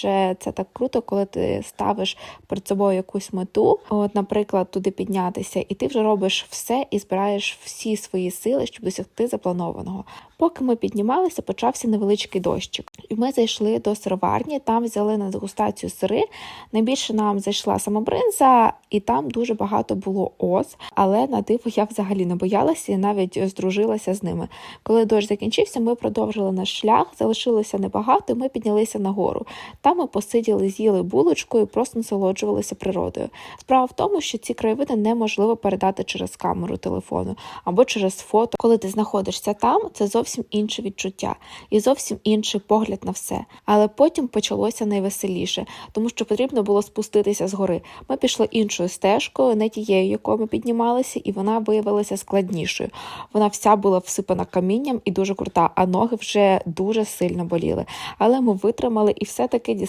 Ще це так круто, коли ти ставиш перед собою якусь мету, от, наприклад, туди піднятися, і ти вже робиш все і збираєш всі свої сили, щоб досягти запланованого. Поки ми піднімалися, почався невеличкий дощик. І ми зайшли до сироварні, там взяли на дегустацію сири. Найбільше нам зайшла самобринза, і там дуже багато було ос. Але на диво я взагалі не боялася і навіть здружилася з ними. Коли дощ закінчився, ми продовжили наш шлях, залишилося небагато, і ми піднялися нагору. Там ми посиділи, з'їли булочку і просто насолоджувалися природою. Справа в тому, що ці краєвиди неможливо передати через камеру телефону або через фото. Коли ти знаходишся там, це зовсім інше відчуття і зовсім інший погляд на все. Але потім почалося найвеселіше, тому що потрібно було спуститися з гори. Ми пішли іншою стежкою, не тією, якою ми піднімалися, і вона виявилася складнішою. Вона вся була всипана камінням і дуже крута, а ноги вже дуже сильно боліли. Але ми витримали і все-таки дістали